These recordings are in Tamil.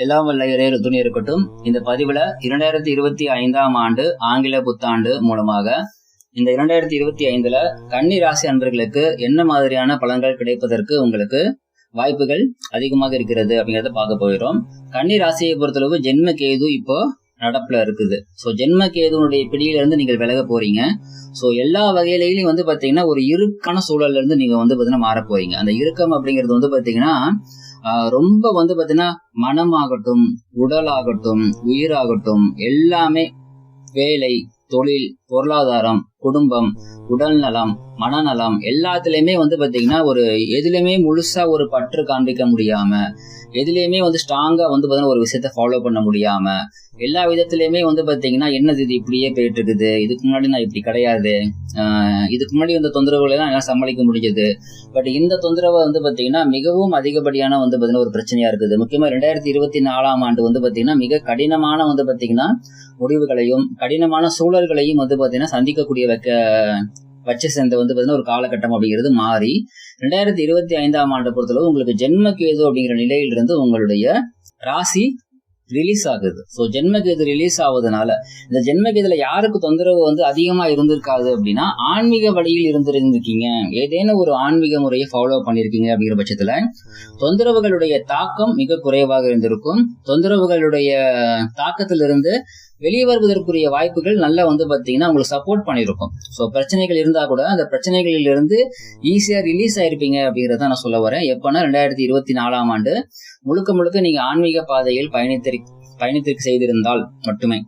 எல்லாம் வல்ல இறையர் துணி இருக்கட்டும். இந்த பதிவுல இரண்டாயிரத்தி இருபத்தி ஐந்தாம் ஆண்டு ஆங்கில புத்தாண்டு மூலமாக இந்த இரண்டாயிரத்தி இருபத்தி ஐந்துல கன்னி ராசி அன்பர்களுக்கு என்ன மாதிரியான பலன்கள் கிடைப்பதற்கு உங்களுக்கு வாய்ப்புகள் அதிகமாக இருக்கிறது அப்படிங்கறத பார்க்க போயிடும் கன்னி ராசியை பொறுத்தளவு ஜென்ம கேது இப்போ நடப்புல இருக்குது. ஸோ ஜென்ம கேதுனுடைய பிடியிலிருந்து நீங்கள் விலக போறீங்க. ஸோ எல்லா வகையிலையும் வந்து பாத்தீங்கன்னா ஒரு இருக்கான சூழல்ல இருந்து நீங்க வந்து பாத்தீங்கன்னா மாற போறீங்க. அந்த இறுக்கம் அப்படிங்கிறது வந்து பாத்தீங்கன்னா ரொம்ப வந்து பாத்தீங்கன்னா மனமாகட்டும் உடலாகட்டும் உயிராகட்டும் எல்லாமே வேலை தொழில் பொருளாதாரம் குடும்பம் உடல் நலம் மனநலம் எல்லாத்துலயுமே வந்து பாத்தீங்கன்னா ஒரு எதுலையுமே முழுசா ஒரு பற்று காண்பிக்க முடியாம எதுலயுமே வந்து ஸ்ட்ராங்கா வந்து பாத்தீங்கன்னா ஒரு விஷயத்த ஃபாலோ பண்ண முடியாம எல்லா விதத்திலயுமே வந்து பாத்தீங்கன்னா என்னது இது இப்படியே போயிட்டு இருக்குது இதுக்கு முன்னாடி நான் இப்படி கிடையாது ஆஹ் இதுக்கு முன்னாடி இந்த தொந்தரவுகளை எல்லாம் எல்லாம் சமாளிக்க முடிஞ்சது. பட் இந்த தொந்தரவு வந்து பாத்தீங்கன்னா மிகவும் அதிகப்படியான வந்து பாத்தீங்கன்னா ஒரு பிரச்சனையா இருக்குது. முக்கியமா ரெண்டாயிரத்தி இருபத்தி நாலாம் ஆண்டு வந்து பாத்தீங்கன்னா மிக கடினமான வந்து பாத்தீங்கன்னா முடிவுகளையும் கடினமான சூழல்களையும் வந்து பார்த்தீங்கன்னா சந்திக்கக்கூடிய வைக்க வச்ச சேர்ந்த வந்து பார்த்தீங்கன்னா ஒரு காலகட்டம் அப்படிங்கிறது மாறி ரெண்டாயிரத்தி இருபத்தி ஐந்தாம் ஆண்டு பொறுத்தளவு உங்களுக்கு ஜென்ம கேது அப்படிங்கிற நிலையிலிருந்து உங்களுடைய ராசி ரிலீஸ் ஆகுது. ஸோ ஜென்மகேது ரிலீஸ் ஆகுதுனால இந்த ஜென்மகேதுல யாருக்கு தொந்தரவு வந்து அதிகமா இருந்திருக்காது அப்படின்னா ஆன்மீக வழியில் இருந்திருந்திருக்கீங்க. ஏதேனும் ஒரு ஆன்மீக முறையை ஃபாலோ பண்ணிருக்கீங்க அப்படிங்கிற பட்சத்துல தொந்தரவுகளுடைய தாக்கம் மிக குறைவாக இருந்திருக்கும். தொந்தரவுகளுடைய தாக்கத்திலிருந்து வெளியே வருவதற்குரிய வாய்ப்புகள் நல்லா வந்து பாத்தீங்கன்னா உங்களுக்கு சப்போர்ட் பண்ணியிருக்கும் ஸோ பிரச்சனைகள் இருந்தா கூட அந்த பிரச்சனைகளில் இருந்து ஈஸியா ரிலீஸ் ஆயிருப்பீங்க அப்படிங்கறத நான் சொல்ல வரேன். எப்பன்னா ரெண்டாயிரத்தி இருபத்தி நாலாம் ஆண்டு முழுக்க முழுக்க நீங்க ஆன்மீக பாதையில் பயணித்திரு பயணித்திற்கு செய்திருந்தால் மட்டுமே.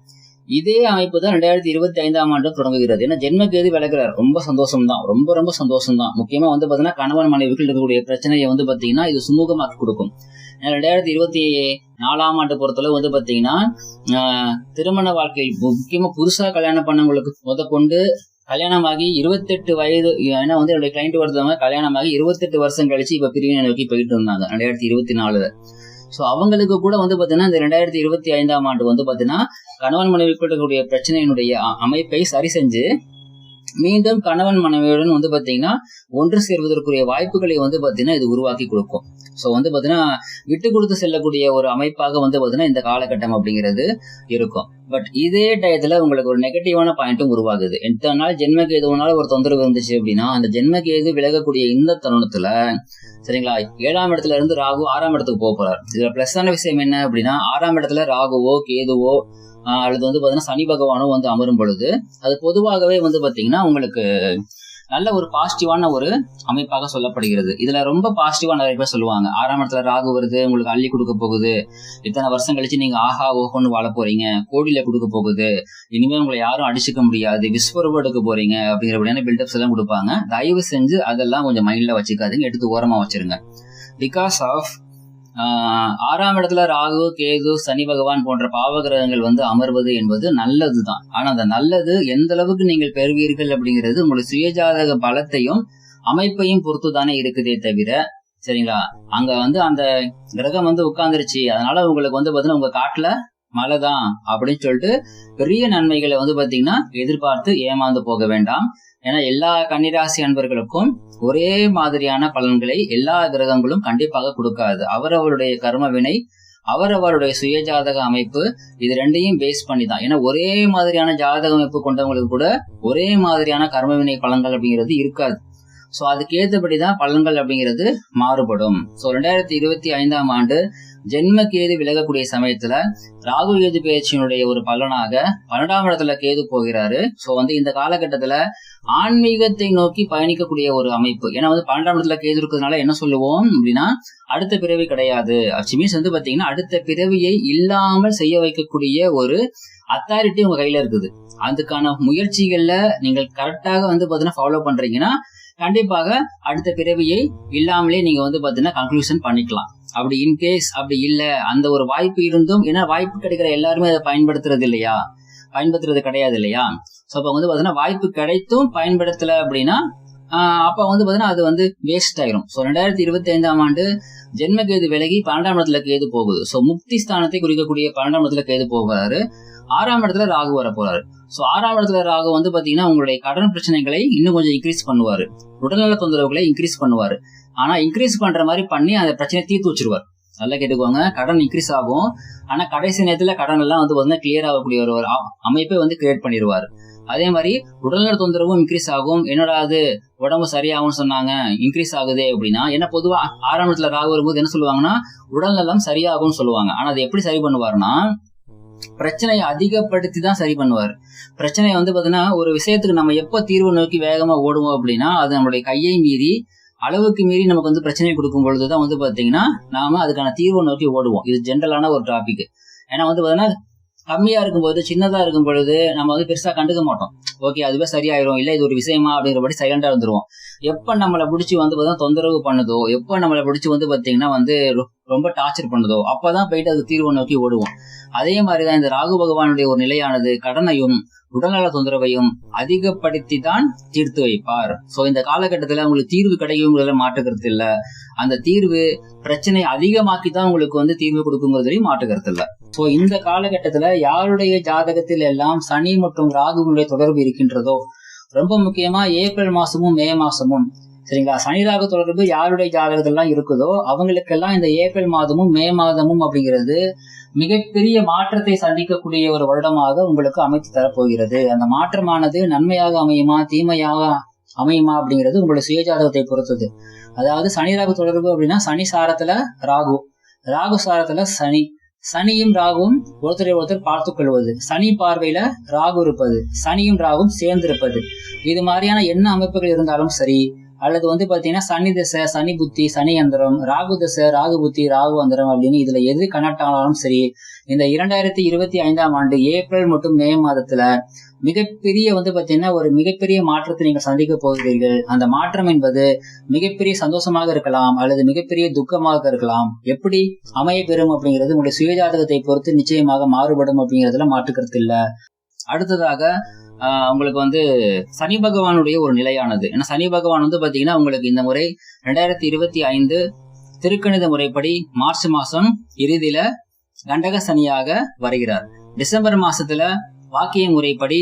இதே அமைப்பு தான் ரெண்டாயிரத்தி இருபத்தி ஐந்தாம் ஆண்டு தொடங்குகிறது. ஏன்னா ஜென்மகேது விலகிறார் ரொம்ப சந்தோஷம் தான் ரொம்ப ரொம்ப சந்தோஷம் தான் முக்கியமா வந்து பாத்தீங்கன்னா கணவன் மனைவிகள் இருக்கக்கூடிய பிரச்சனையை வந்து பாத்தீங்கன்னா இது சுமூகமாக்கி கொடுக்கும். ரெண்டாயிரத்தி இருபத்தி நாலாம் ஆண்டு பொறுத்தளவு வந்து பாத்தீங்கன்னா திருமண வாழ்க்கையில் முக்கியமா புதுசா கல்யாணம் பண்ணவங்களுக்கு முத கொண்டு கல்யாணமாகி இருபத்தெட்டு வயது ஏன்னா வந்து என்னுடைய கிளைண்ட் ஒருத்தவங்க கல்யாணமாகி இருபத்தெட்டு வருஷம் கழிச்சு இப்ப பிரிவினை நோக்கி போயிட்டு இருந்தாங்க ரெண்டாயிரத்தி இருபத்தி நாலுல. ஸோ அவங்களுக்கு கூட வந்து பாத்தீங்கன்னா இந்த ரெண்டாயிரத்தி இருபத்தி ஐந்தாம் ஆண்டு வந்து பாத்தீங்கன்னா கணவன் மனைவி பிரச்சனையினுடைய அமைப்பை சரி செஞ்சு மீண்டும் கணவன் மனைவியுடன் வந்து பாத்தீங்கன்னா ஒன்று சேர்வதற்குரிய வாய்ப்புகளை வந்து பாத்தீங்கன்னா இது உருவாக்கி கொடுக்கும். ஸோ வந்து பாத்தீங்கன்னா விட்டு கொடுத்து செல்லக்கூடிய ஒரு அமைப்பாக வந்து பாத்தீங்கன்னா இந்த காலகட்டம் அப்படிங்கிறது இருக்கும். பட் இதே டயத்துல உங்களுக்கு ஒரு நெகட்டிவான பாயிண்ட்டும் உருவாகுது. எத்தனை நாள் ஜென்மக்கு எதுனால ஒரு தொந்தரவு இருந்துச்சு அப்படின்னா அந்த ஜென்மக்கு எது விலகக்கூடிய இந்த தருணத்துல சரிங்களா ஏழாம் இடத்துல இருந்து ராகு ஆறாம் இடத்துக்கு போக போறார். இதுல பிளஸ்ஸான விஷயம் என்ன அப்படின்னா ஆறாம் இடத்துல ராகுவோ கேதுவோ அல்லது வந்து பாத்தீங்கன்னா சனி பகவானும் வந்து அமரும் பொழுது அது பொதுவாகவே வந்து பாத்தீங்கன்னா உங்களுக்கு நல்ல ஒரு பாசிட்டிவான ஒரு அமைப்பாக சொல்லப்படுகிறது. இதுல ரொம்ப பாசிட்டிவா நிறைய பேர் சொல்லுவாங்க. ஆறாம் இடத்துல ராகு வருது உங்களுக்கு அள்ளி கொடுக்க போகுது. இத்தனை வருஷம் கழிச்சு நீங்க ஆஹா ஓஹோன்னு வாழ போறீங்க. கோடியில கொடுக்க போகுது. இனிமே உங்களை யாரும் அடிச்சுக்க முடியாது. விஸ்வரூபம் எடுக்க போறீங்க அப்படிங்கிறபடியான பில்டப்ஸ் எல்லாம் கொடுப்பாங்க. தயவு செஞ்சு அதெல்லாம் கொஞ்சம் மைண்ட்ல வச்சுக்காதீங்க. எடுத்து ஓரமா வச்சிருங்க. பிகாஸ் ஆஃப் ஆறாம் இடத்துல ராகு கேது சனி பகவான் போன்ற பாவகிரகங்கள் வந்து அமர்வது என்பது நல்லதுதான். ஆனா அந்த நல்லது எந்த அளவுக்கு நீங்கள் பெறுவீர்கள் அப்படிங்கிறது உங்களுக்கு சுயஜாதக பலத்தையும் அமைப்பையும் பொறுத்து தானே இருக்குதே தவிர சரிங்களா? அங்க வந்து அந்த கிரகம் வந்து உட்கார்ந்துருச்சு. அதனால உங்களுக்கு வந்து பாத்தீங்கன்னா உங்க காட்டுல மழை தான் அப்படின்னு சொல்லிட்டு பெரிய நன்மைகளை வந்து பாத்தீங்கன்னா எதிர்பார்த்து ஏமாந்து போக வேண்டாம். ஏன்னா எல்லா கன்னிராசி அன்பர்களுக்கும் ஒரே மாதிரியான பலன்களை எல்லா கிரகங்களும் கண்டிப்பாக கொடுக்காது. அவரவருடைய கர்ம வினை அவரவருடைய சுய ஜாதக அமைப்பு இது ரெண்டையும் பேஸ் பண்ணி தான் ஏன்னா ஒரே மாதிரியான ஜாதக அமைப்பு கொண்டவங்களுக்கு கூட ஒரே மாதிரியான கர்ம வினை பலன்கள் அப்படிங்கிறது இருக்காது. ஸோ அதுக்கு ஏற்றபடிதான் பலன்கள் அப்படிங்கிறது மாறுபடும். ஸோ ரெண்டாயிரத்தி இருபத்தி ஐந்தாம் ஆண்டு ஜென்ம கேது விலகக்கூடிய சமயத்துல ராகு கேது பேச்சினுடைய ஒரு பலனாக பன்னெண்டாம் இடத்துல கேது போகிறாரு. சோ வந்து இந்த காலகட்டத்துல ஆன்மீகத்தை நோக்கி பயணிக்கக்கூடிய ஒரு அமைப்பு. ஏன்னா வந்து பன்னெண்டாம் இடத்துல கேது இருக்கிறதுனால என்ன சொல்லுவோம் அப்படின்னா அடுத்த பிறவி கிடையாது. மீன்ஸ் வந்து பாத்தீங்கன்னா அடுத்த பிறவியை இல்லாமல் செய்ய வைக்கக்கூடிய ஒரு அத்தாரிட்டி உங்க கையில இருக்குது. அதுக்கான முயற்சிகள்ல நீங்கள் கரெக்டாக வந்து பாத்தீங்கன்னா ஃபாலோ பண்றீங்கன்னா கண்டிப்பாக அடுத்த பிறவியை இல்லாமலே நீங்க வந்து பாத்தீங்கன்னா கன்க்ளூஷன் பண்ணிக்கலாம். அப்படி இன்கேஸ் அப்படி இல்ல அந்த ஒரு வாய்ப்பு இருந்தும் ஏன்னா வாய்ப்பு கிடைக்கிற எல்லாருமே அதை பயன்படுத்துறது இல்லையா? பயன்படுத்துறது கிடையாது இல்லையா? ஸோ அப்போ வந்து பாத்தீங்கன்னா வாய்ப்பு கிடைத்தும் பயன்படுத்தல அப்படின்னா அப்ப வந்து பாத்தீங்கன்னா அது வந்து வேஸ்ட் ஆயிரும். ஸோ ரெண்டாயிரத்தி இருபத்தி ஐந்தாம் ஆண்டு ஜென்மகேது விலகி பன்னெண்டாம் இடத்துல கேது போகுது. ஸோ முக்தி ஸ்தானத்தை குறிக்கக்கூடிய பன்னெண்டாம் இடத்துல கேது போகிறாரு ஆறாம் இடத்துல ராகு வர போறாரு. ஸோ ஆறாம் இடத்துல ராகு வந்து பாத்தீங்கன்னா உங்களுடைய கடன் பிரச்சனைகளை இன்னும் கொஞ்சம் இன்க்ரீஸ் பண்ணுவாரு. உடல்நல தொந்தரவுகளை இன்க்ரீஸ் பண்ணுவாரு. ஆனா இன்க்ரீஸ் பண்ற மாதிரி பண்ணி அந்த பிரச்சனையை தீர்த்து வச்சிருவார். நல்லா கேட்டுக்கோங்க. கடன் இன்க்ரீஸ் ஆகும். ஆனா கடைசி நேரத்துல கடன் எல்லாம் வந்து பார்த்தீங்கன்னா கிளியர் ஆகக்கூடிய ஒரு அமைப்பை வந்து கிரியேட் பண்ணிடுவார் அதே மாதிரி உடல்நல தொந்தரவும் இன்க்ரீஸ் ஆகும். என்னடா அது? உடம்பு சரியாகும்னு சொன்னாங்க. இன்க்ரீஸ் ஆகுதே அப்படின்னா ஏன்னா பொதுவா ஆரம்பத்துல ராகு வரும்போது என்ன சொல்லுவாங்கன்னா உடல்நலம் சரியாகும்னு சொல்லுவாங்க. ஆனா அதை எப்படி சரி பண்ணுவாருன்னா பிரச்சனையை அதிகப்படுத்தி தான் சரி பண்ணுவார். பிரச்சனையை வந்து பாத்தீங்கன்னா ஒரு விஷயத்துக்கு நம்ம எப்போ தீர்வு நோக்கி வேகமா ஓடுவோம் அப்படின்னா அது நம்மளுடைய கையை மீறி அளவுக்கு மீறி நமக்கு வந்து பிரச்சனை கொடுக்கும் பொழுதுதான் வந்து பாத்தீங்கன்னா நாம அதுக்கான தீர்வை நோக்கி ஓடுவோம். இது ஜென்ரலான ஒரு டாபிக் ஏன்னா வந்து பாத்தீங்கன்னா கம்மியா இருக்கும்போது சின்னதா இருக்கும் பொழுது நம்ம வந்து பெருசா கண்டுக்க மாட்டோம். ஓகே அதுவே சரியாயிரும் இல்ல இது ஒரு விஷயமா அப்படிங்கிறபடி சைலண்டா இருந்துருவோம். எப்ப நம்மளை பிடிச்சி வந்து பாத்தீங்கன்னா தொந்தரவு பண்ணுதோ எப்ப நம்மளை பிடிச்சி வந்து பாத்தீங்கன்னா வந்து ரொம்ப டார்ச்சர் பண்ணுதோ அப்பதான் போயிட்டு அது தீர்வை நோக்கி ஓடுவோம். அதே மாதிரிதான் இந்த ராகு பகவானுடைய ஒரு நிலையானது கடனையும் உடல்நல தொந்தரவையும் அதிகப்படுத்தி தான் தீர்த்து வைப்பார். சோ இந்த காலகட்டத்துல உங்களுக்கு தீர்வு கிடைக்குங்கிறதுல மாட்டுக்கிறது இல்ல. அந்த தீர்வு பிரச்சனை அதிகமாக்கி தான் உங்களுக்கு வந்து தீர்வு கொடுக்குங்கிறதுலையும் மாட்டுக்கிறது இல்ல. சோ இந்த காலகட்டத்துல யாருடைய ஜாதகத்தில் எல்லாம் சனி மற்றும் ராகுவினுடைய தொடர்பு இருக்கின்றதோ ரொம்ப முக்கியமா ஏப்ரல் மாசமும் மே மாசமும் சரிங்களா? சனி ராகு தொடர்பு யாருடைய ஜாதகத்திலாம் இருக்குதோ அவங்களுக்கெல்லாம் இந்த ஏப்ரல் மாதமும் மே மாதமும் அப்படிங்கிறது மிகப்பெரிய மாற்றத்தை சந்திக்கக்கூடிய ஒரு வருடமாக உங்களுக்கு அமைத்து தரப்போகிறது. அந்த மாற்றமானது நன்மையாக அமையுமா தீமையாக அமையுமா அப்படிங்கிறது உங்களுடைய சுயஜாதகத்தை பொறுத்தது. அதாவது சனி ராகு தொடர்பு அப்படின்னா சனி சாரத்துல ராகு ராகு சாரத்துல சனி. சனியும் ராகுவும் ஒருத்தரை ஒருத்தர் பார்த்துக் கொள்வது. சனி பார்வையில ராகு இருப்பது சனியும் ராகும் சேர்ந்து இருப்பது இது மாதிரியான என்ன அமைப்புகள் இருந்தாலும் சரி அல்லது வந்து பாத்தீங்கன்னா சனி தசை சனி புத்தி சனி அந்தரம் ராகு தசை ராகு புத்தி ராகு அந்தரம் அப்படின்னு இதுல எது கனெக்ட் ஆனாலும் சரி இந்த இரண்டாயிரத்தி இருபத்தி ஐந்தாம் ஆண்டு ஏப்ரல் மற்றும் மே மாதத்துல மிகப்பெரிய வந்து பாத்தீங்கன்னா ஒரு மிகப்பெரிய மாற்றத்தை நீங்கள் சந்திக்க போகிறீர்கள். அந்த மாற்றம் என்பது மிகப்பெரிய சந்தோஷமாக இருக்கலாம் அல்லது மிகப்பெரிய துக்கமாக இருக்கலாம். எப்படி? அமைய பெறும் அப்படிங்கிறது உங்களுடைய சுயஜாதகத்தை பொறுத்து நிச்சயமாக மாறுபடும் அப்படிங்கிறதுல மாற்றுக்கிறது இல்ல. அடுத்ததாக ஆஹ் உங்களுக்கு வந்து சனி பகவானுடைய ஒரு நிலையானது. ஏன்னா சனி பகவான் வந்து பாத்தீங்கன்னா உங்களுக்கு இந்த முறை ரெண்டாயிரத்தி இருபத்தி ஐந்து திருக்கணித முறைப்படி மார்ச் மாசம் இறுதியில கண்டக சனியாக வருகிறார். டிசம்பர் மாசத்துல வாக்கிய முறைப்படி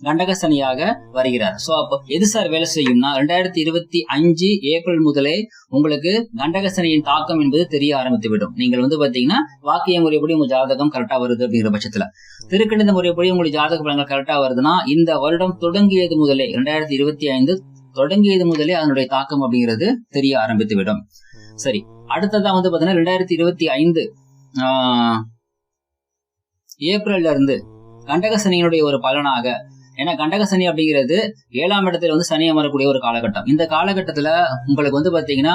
கண்டகசனியாக வருகிறார். சோ அப்போ எது சார் வேலை செய்யும்னா ரெண்டாயிரத்தி இருபத்தி அஞ்சு ஏப்ரல் முதலே உங்களுக்கு கண்டகசனியின் தாக்கம் என்பது தெரிய ஆரம்பித்து விடும் நீங்கள் வந்து பாத்தீங்கன்னா வாக்கிய முறைப்படி உங்க ஜாதகம் கரெக்டா வருது அப்படிங்கிற பட்சத்துல. திருக்கணித முறைப்படி உங்களுக்கு ஜாதக பலன்கள் கரெக்டா வருதுன்னா இந்த வருடம் தொடங்கியது முதலே ரெண்டாயிரத்தி இருபத்தி ஐந்து தொடங்கியது முதலே அதனுடைய தாக்கம் அப்படிங்கிறது தெரிய ஆரம்பித்து விடும் சரி அடுத்ததா வந்து பாத்தீங்கன்னா ரெண்டாயிரத்தி இருபத்தி ஐந்து ஆஹ், ஏப்ரல்ல இருந்து கண்டகசனியினுடைய ஒரு பலனாக ஏன்னா கண்டக சனி அப்படிங்கிறது ஏழாம் இடத்துல வந்து சனி அமரக்கூடிய ஒரு காலகட்டம். இந்த காலகட்டத்துல உங்களுக்கு வந்து பாத்தீங்கன்னா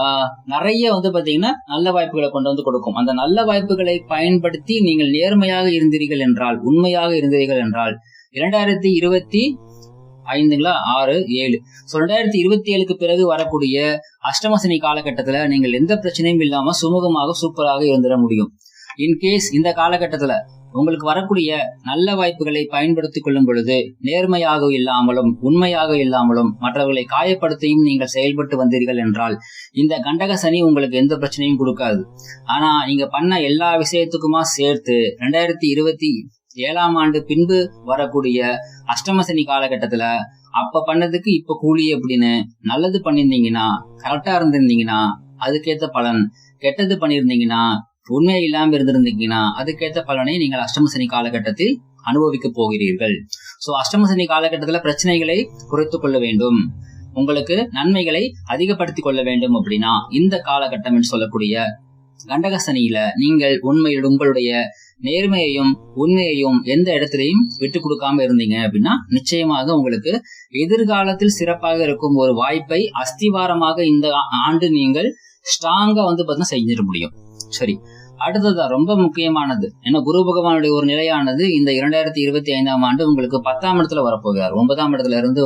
ஆஹ், நிறைய வந்து பாத்தீங்கன்னா நல்ல வாய்ப்புகளை கொண்டு வந்து கொடுக்கும். அந்த நல்ல வாய்ப்புகளை பயன்படுத்தி நீங்கள் நேர்மையாக இருந்தீர்கள் என்றால் உண்மையாக இருந்தீர்கள் என்றால் இரண்டாயிரத்தி இருபத்தி ஐந்துங்களா? ஆறு ஏழு. ஸோ ரெண்டாயிரத்தி இருபத்தி ஏழுக்கு பிறகு வரக்கூடிய அஷ்டமசனி காலகட்டத்துல நீங்கள் எந்த பிரச்சனையும் இல்லாம சுமூகமாக சூப்பராக இருந்துட முடியும். இன்கேஸ் இந்த காலகட்டத்துல உங்களுக்கு வரக்கூடிய நல்ல வாய்ப்புகளை பயன்படுத்திக் கொள்ளும் பொழுது நேர்மையாக இல்லாமலும் உண்மையாக இல்லாமலும் மற்றவர்களை காயப்படுத்தியும் நீங்கள் செயல்பட்டு வந்தீர்கள் என்றால் இந்த கண்டக சனி உங்களுக்கு எந்த பிரச்சனையும் கொடுக்காது. ஆனா நீங்க பண்ண எல்லா விஷயத்துக்குமா சேர்த்து ரெண்டாயிரத்தி இருபத்தி ஏழாம் ஆண்டு பின்பு வரக்கூடிய அஷ்டம சனி காலகட்டத்துல அப்ப பண்ணதுக்கு இப்ப கூலி அப்படின்னு நல்லது பண்ணிருந்தீங்கன்னா கரெக்டா இருந்திருந்தீங்கன்னா அதுக்கேத்த பலன். கெட்டது பண்ணிருந்தீங்கன்னா உண்மை இல்லாம இருந்திருந்தீங்கன்னா அதுக்கேற்ற பலனை நீங்கள் அஷ்டம சனி காலகட்டத்தில் அனுபவிக்க போகிறீர்கள். சோ அஷ்டம சனி காலகட்டத்துல பிரச்சனைகளை குறைத்துக் கொள்ள வேண்டும். உங்களுக்கு நன்மைகளை அதிகப்படுத்திக் கொள்ள வேண்டும் அப்படின்னா இந்த காலகட்டம் என்று சொல்லக்கூடிய கண்டக சனியில நீங்கள் உண்மையில் உங்களுடைய நேர்மையையும் உண்மையையும் எந்த இடத்திலையும் விட்டு கொடுக்காம இருந்தீங்க அப்படின்னா நிச்சயமாக உங்களுக்கு எதிர்காலத்தில் சிறப்பாக இருக்கும் ஒரு வாய்ப்பை அஸ்திவாரமாக இந்த ஆண்டு நீங்கள் ஸ்ட்ராங்கா வந்து பார்த்தீங்கன்னா செஞ்சிட முடியும். சரி. அடுத்ததா ரொம்ப முக்கியமானது. ஏன்னா குரு பகவானுடைய ஒரு நிலையானது இந்த இரண்டாயிரத்தி இருபத்தி ஐந்தாம் ஆண்டு உங்களுக்கு பத்தாம் இடத்துல வரப்போகிறார். ஒன்பதாம் இடத்துல இருந்து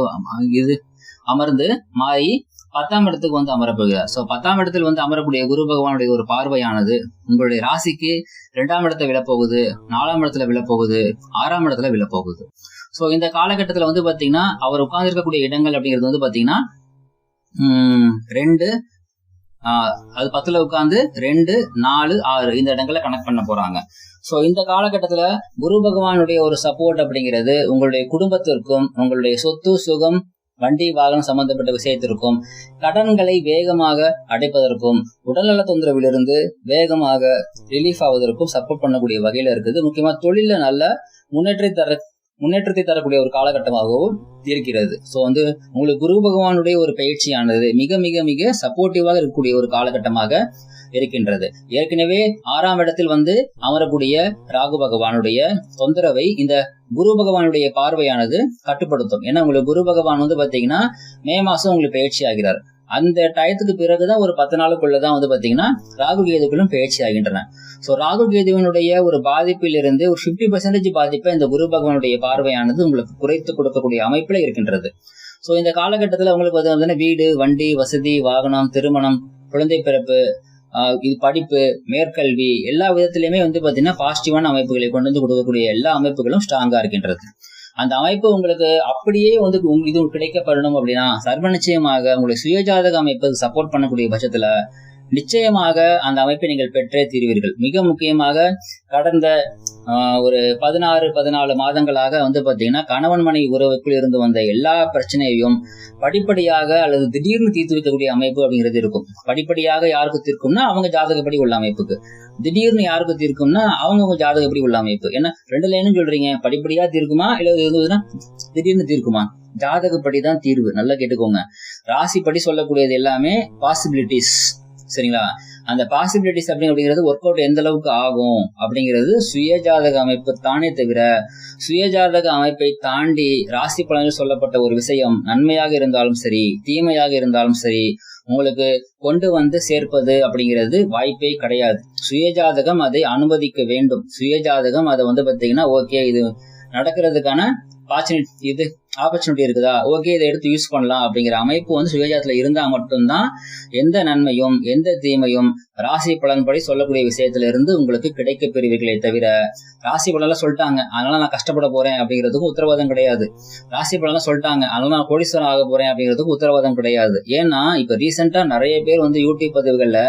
இது அமர்ந்து மாறி பத்தாம் இடத்துக்கு வந்து அமரப்போகிறார். சோ பத்தாம் இடத்தில் வந்து அமரக்கூடிய குரு பகவானுடைய ஒரு பார்வையானது உங்களுடைய ராசிக்கு இரண்டாம் இடத்துல விழப்போகுது நாலாம் இடத்துல விழப்போகுது ஆறாம் இடத்துல விழப்போகுது. சோ இந்த காலகட்டத்துல வந்து பாத்தீங்கன்னா அவர் உட்கார்ந்திருக்கக்கூடிய இடங்கள் அப்படிங்கிறது வந்து பாத்தீங்கன்னா உம், ரெண்டு அது பத்துல உட்கார்ந்து ரெண்டு நாலு ஆறு இந்த இடங்களை கனெக்ட் பண்ண போறாங்க. சோ இந்த காலகட்டத்துல குரு பகவானுடைய ஒரு சப்போர்ட் அப்படிங்கிறது உங்களுடைய குடும்பத்திற்கும் உங்களுடைய சொத்து சுகம் வண்டி வாகனம் சம்பந்தப்பட்ட விஷயத்திற்கும் கடன்களை வேகமாக அடைப்பதற்கும் உடல்நல தொந்தரவிலிருந்து வேகமாக ரிலீஃப் ஆவதற்கும் சப்போர்ட் பண்ணக்கூடிய வகையில இருக்குது. முக்கியமா தொழில நல்ல முன்னேற்றி தர முன்னேற்றத்தை தரக்கூடிய ஒரு காலகட்டமாகவும் இருக்கிறது. ஸோ வந்து உங்களுக்கு குரு பகவானுடைய ஒரு பயிற்சியானது மிக மிக மிக சப்போர்ட்டிவாக இருக்கக்கூடிய ஒரு காலகட்டமாக இருக்கின்றது. ஏற்கனவே ஆறாம் இடத்தில் வந்து அமரக்கூடிய ராகு பகவானுடைய தொந்தரவை இந்த குரு பகவானுடைய பார்வையானது கட்டுப்படுத்தும். ஏன்னா உங்களுக்கு குரு பகவான் வந்து பாத்தீங்கன்னா மே மாசம் உங்களுக்கு பயிற்சி ஆகிறார் அந்த டயத்துக்கு பிறகுதான் ஒரு பத்து நாளுக்குள்ளதான் வந்து பாத்தீங்கன்னா ராகு கேதுக்களும் பயிற்சி ஆகின்றன. ஸோ ராகு கேதுவனுடைய ஒரு பாதிப்பில் இருந்து ஒரு பிப்டி பர்சன்டேஜ் பாதிப்பை இந்த குரு பகவானுடைய பார்வையானது உங்களுக்கு குறைத்து கொடுக்கக்கூடிய அமைப்புல இருக்கின்றது. ஸோ இந்த காலகட்டத்தில் உங்களுக்கு பார்த்தீங்கன்னா வீடு வண்டி வசதி வாகனம் திருமணம் குழந்தை பிறப்பு இது படிப்பு மேற்கல்வி எல்லா விதத்திலயுமே வந்து பாத்தீங்கன்னா பாசிட்டிவான அமைப்புகளை கொண்டு வந்து கொடுக்கக்கூடிய எல்லா அமைப்புகளும் ஸ்ட்ராங்கா இருக்கின்றது. அந்த அமைப்பு உங்களுக்கு அப்படியே வந்து இது கிடைக்கப்படணும் அப்படின்னா சர்வ நிச்சயமாக உங்களுக்கு சுயஜாதக அமைப்பு சப்போர்ட் பண்ணக்கூடிய பட்சத்துல நிச்சயமாக அந்த அமைப்பை நீங்கள் பெற்றே தீர்வீர்கள். மிக முக்கியமாக கடந்த ஒரு பதினாறு பதினாலு மாதங்களாக வந்து பாத்தீங்கன்னா கணவன் மனைவி உறவுக்குள் இருந்து வந்த எல்லா பிரச்சனையையும் படிப்படியாக அல்லது திடீர்னு தீர்த்து வைக்கக்கூடிய அமைப்பு அப்படிங்கிறது இருக்கும். படிப்படியாக யாருக்கு தீர்க்கும்னா அவங்க ஜாதகப்படி உள்ள அமைப்புக்கு. திடீர்னு யாருக்கு தீர்க்கும்னா அவங்க ஜாதகப்படி உள்ள அமைப்பு. ஏன்னா ரெண்டு லைனும் சொல்றீங்க. படிப்படியா தீர்க்குமா? இல்ல திடீர்னு தீர்க்குமா? ஜாதகப்படி தான் தீர்வு. நல்லா கேட்டுக்கோங்க. ராசிப்படி சொல்லக்கூடியது எல்லாமே பாசிபிலிட்டிஸ் சரிங்களா? அந்த பாசிபிலிட்டிஸ் அப்படிங்கிறது ஒர்க் அவுட் எந்த அளவுக்கு ஆகும்? அப்படிங்கிறது சுயஜாதக அமைப்பு தானே தவிர சுயஜாதக அமைப்பை தாண்டி ராசி பலனில் சொல்லப்பட்ட ஒரு விஷயம் நன்மையாக இருந்தாலும் சரி தீமையாக இருந்தாலும் சரி உங்களுக்கு கொண்டு வந்து சேர்ப்பது அப்படிங்கிறது வாய்ப்பே கிடையாது. சுயஜாதகம் அதை அனுமதிக்க வேண்டும். சுயஜாதகம் அதை வந்து பார்த்தீங்கன்னா ஓகே இது நடக்கிறதுக்கான இது ஆப்பர்ச்சுனிட்டி இருக்குதா? ஓகே இதை எடுத்து யூஸ் பண்ணலாம் அப்படிங்கிற அமைப்பு வந்து சுயஜாதத்துல இருந்தால் மட்டும்தான் எந்த நன்மையும் எந்த தீமையும் ராசி பலன்படி சொல்லக்கூடிய விஷயத்துல இருந்து உங்களுக்கு கிடைக்க பெறுவீர்களே தவிர ராசி பலன்லாம் சொல்லிட்டாங்க அதனால நான் கஷ்டப்பட போறேன் அப்படிங்கிறதுக்கும் உத்தரவாதம் கிடையாது. ராசி பலன்லாம் சொல்லிட்டாங்க அதனால நான் கோடீஸ்வரன் ஆக போறேன் அப்படிங்கிறதுக்கு உத்தரவாதம் கிடையாது. ஏன்னா இப்போ ரீசெண்டாக நிறைய பேர் வந்து யூடியூப் பதிவுகளில்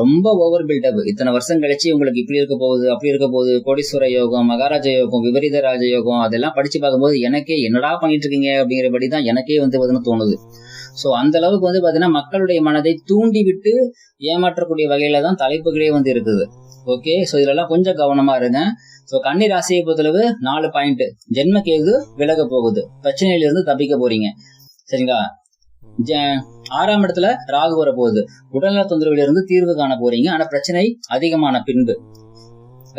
ரொம்ப ஓவர் பில்டப் இத்தனை வருஷம் கழிச்சு உங்களுக்கு இப்படி இருக்க போகுது அப்படி இருக்க போகுது. கோடீஸ்வர யோகம் மகாராஜ யோகம் விபரீத ராஜ யோகம் அதெல்லாம் படிச்சு பார்க்கும்போது எனக்கே என்னடா பண்ணிட்டு இருக்கீங்க அப்படிங்கிறபடி தான் எனக்கே வந்து பார்த்தீங்கன்னா தோணுது. ஸோ அந்த அளவுக்கு வந்து பார்த்தீங்கன்னா மக்களுடைய மனதை தூண்டி விட்டு ஏமாற்றக்கூடிய வகையில தான் தலைப்புகளே வந்து இருக்குது. ஓகே ஸோ இதெல்லாம் கொஞ்சம் கவனமா இருங்க. ஸோ கன்னி ராசியை பொறுத்தளவு நாலு பாயிண்ட் ஜென்ம கேது விலக போகுது. பிரச்சனையிலிருந்து தப்பிக்க போறீங்க. சரிங்களா? ஆறாம் இடத்துல ராகு வர போகுது உடல்நல தொந்தரவிலிருந்து தீர்வு காண போறீங்க. ஆனா பிரச்சனை அதிகமான பின்பு.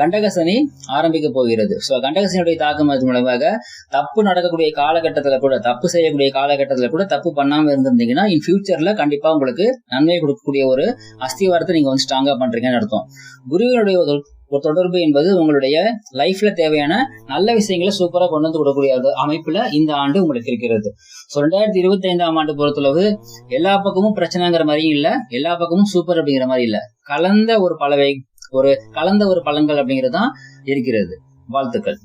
கண்டகசனி ஆரம்பிக்க போகிறது. ஸோ கண்டகசனியுடைய தாக்கம் அது மூலமாக தப்பு நடக்கக்கூடிய காலகட்டத்தில் கூட தப்பு செய்யக்கூடிய காலகட்டத்தில் கூட தப்பு பண்ணாம இருந்திருந்தீங்கன்னா இன் ஃபியூச்சர்ல கண்டிப்பா உங்களுக்கு நன்மை கொடுக்கக்கூடிய ஒரு அஸ்திவாரத்தை நீங்க வந்து ஸ்ட்ராங்கா பண்றீங்கன்னு அர்த்தம். குருவினுடைய ஒரு தொடர்பு என்பது உங்களுடைய லைஃப்ல தேவையான நல்ல விஷயங்களை சூப்பரா கொண்டு வந்து கொடுக்கக்கூடிய அமைப்புல இந்த ஆண்டு உங்களுக்கு இருக்கிறது. ஸோ ரெண்டாயிரத்தி இருபத்தி ஐந்தாம் ஆண்டு பொறுத்தளவு எல்லா பக்கமும் பிரச்சனைங்கிற மாதிரியும் இல்ல எல்லா பக்கமும் சூப்பர் அப்படிங்கிற மாதிரி இல்ல. கலந்த ஒரு பலவை ஒரு கலந்த ஒரு பழங்கள் அப்படிங்கிறது தான் இருக்கிறது. வாழ்த்துக்கள்.